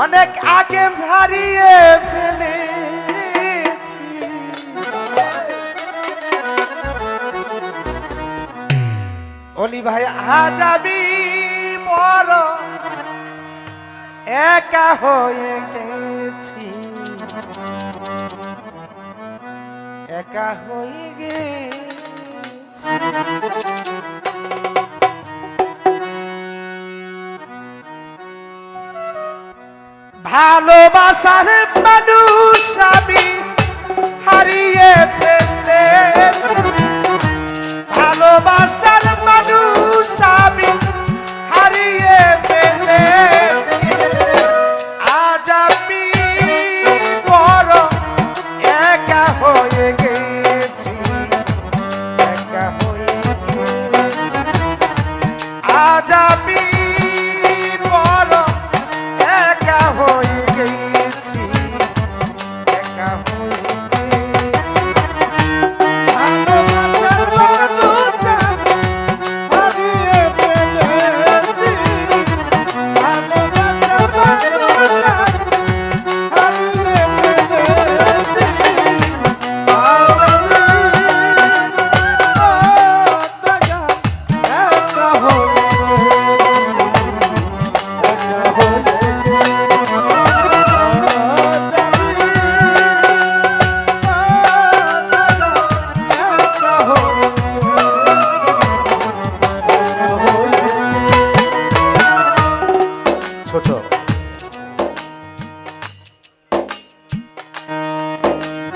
অনেক আগে হারিয়ে ফেলেছি। অলি ভাই, আজ আমি বড় একা হয়ে গেছি। একা হয়ে গেছি। ভালোবাসার মানুষ আমি হারিয়ে ফেলে ভালোবাসার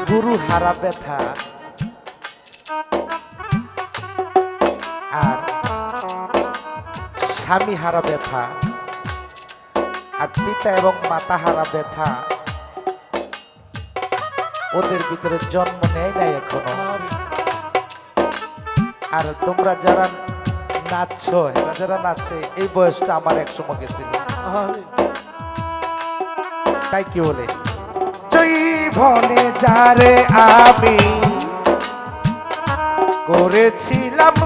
গুরু হারা ব্যথা। আর স্বামী হারা ব্যথা আর পিতা এবং মাতা হারা ব্যথা ওদের ভিতরে জন্ম নেয় নাই এখনও। আর তোমরা যারা নাচছো এরা যারা নাচছে এই বয়সটা আমার এক সময় গেছিল তাই কি বলে? জৈবনে যারে আমি করেছিলাম।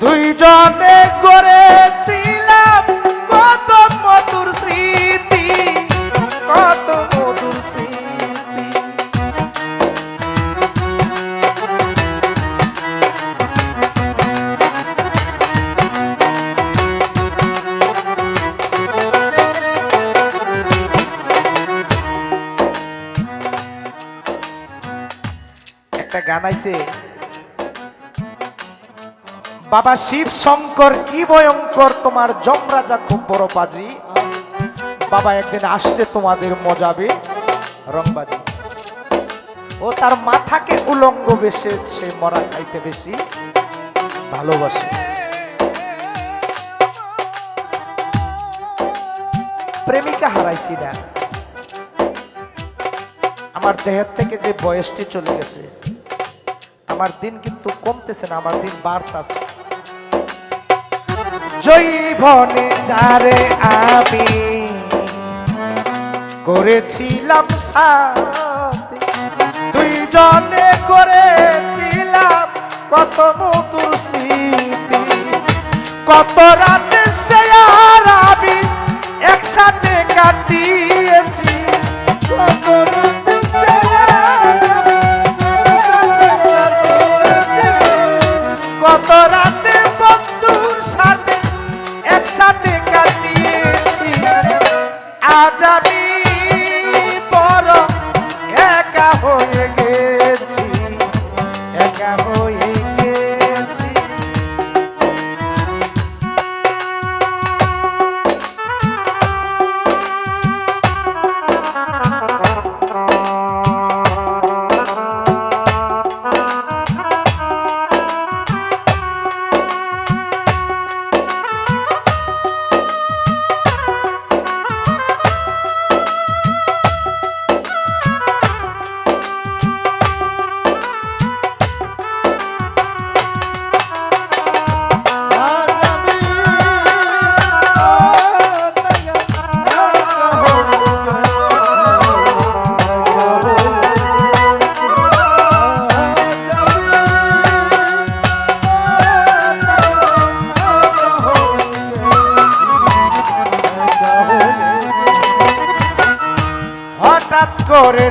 দুইজনে করেছিলাম আইছে বাবা শিব শঙ্কর কি ভয়ঙ্কর তোমার যমরাজা খুব বড় বাজি বাবা একদিন আসতে তোমাদের মজাবে রংবাজি। ও তার মাথাকে উলঙ্গ বেশে সে মরা খাইতে বেশি ভালোবাসে। প্রেমিকা হারাইছি না। আমার দেহের থেকে যে বয়সটি চলে গেছে আমার দিন কিন্তু কমতেছে না, আমার দিন বাড়তাছে। জৈবনে যারে আমি করেছিলাম দুই জনে করেছিলাম কত মধুর স্মৃতি। কত রাতে সে আর আমি একসাথে কাটিয়েছি, কত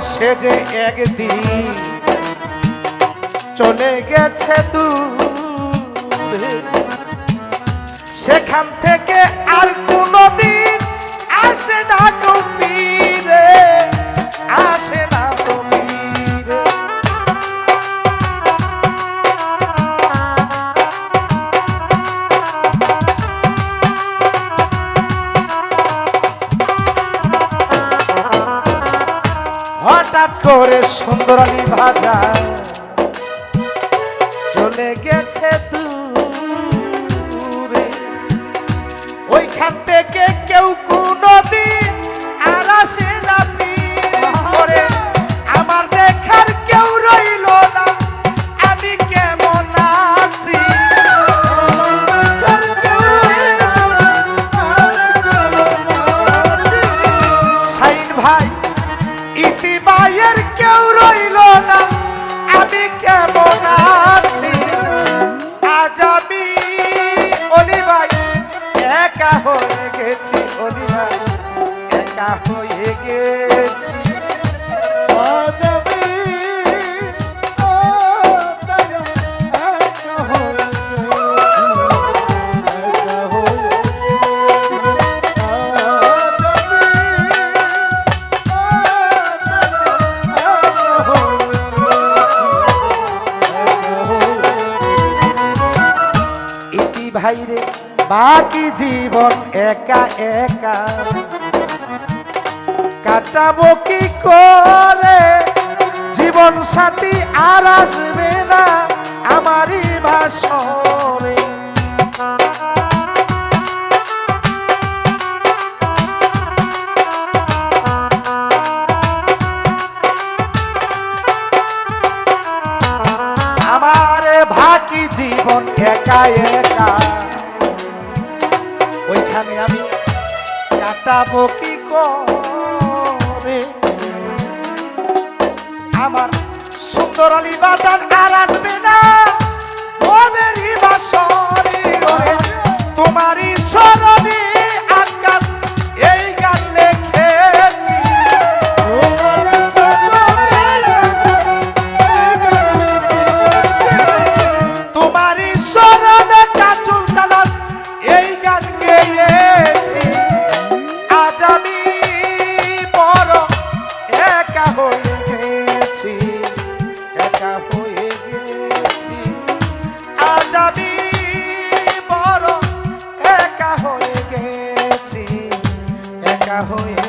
সে যে একদিন চলে গেছে তুই সেখান থেকে আর করে সুন্দরানী ভাজা। চলে গেছে ইতি ভাইয়ের কেউ রইল না। আমি কেমন আছি? আজ আমি অলি ভাই একা হয়ে গেছি অলি ভাই একা হয়ে গেছি। ভাইরে, বাকি জীবন একা একা। কাটাবো কি করে? জীবন সাথী আর আসবে না, আমারই বাসরে আমার সুন্দর আলী বাজার আর আসবে না। ওদেরই বাসরে হয়ে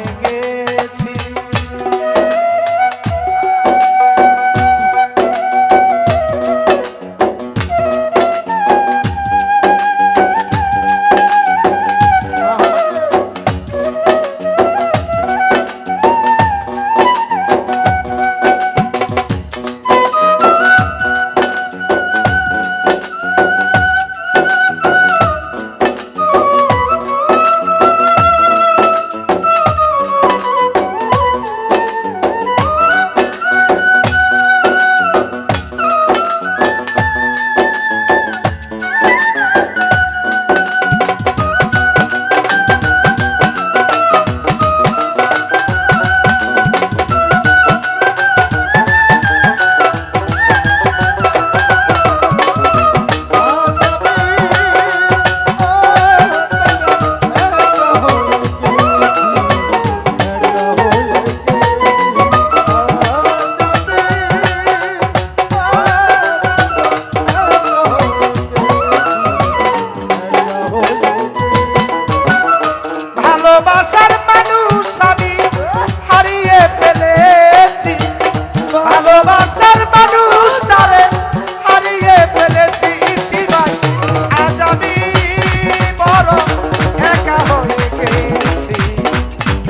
ভালোবাসার মানুষ আমি হারিয়ে ফেলেছি। ভালোবাসার মানুষ তারে হারিয়ে ফেলেছি আজ আমি বড় একা হয়ে গেছি,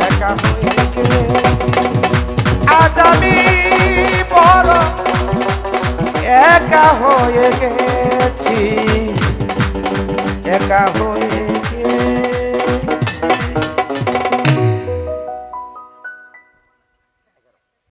একা হয়ে গেছি। আজ আমি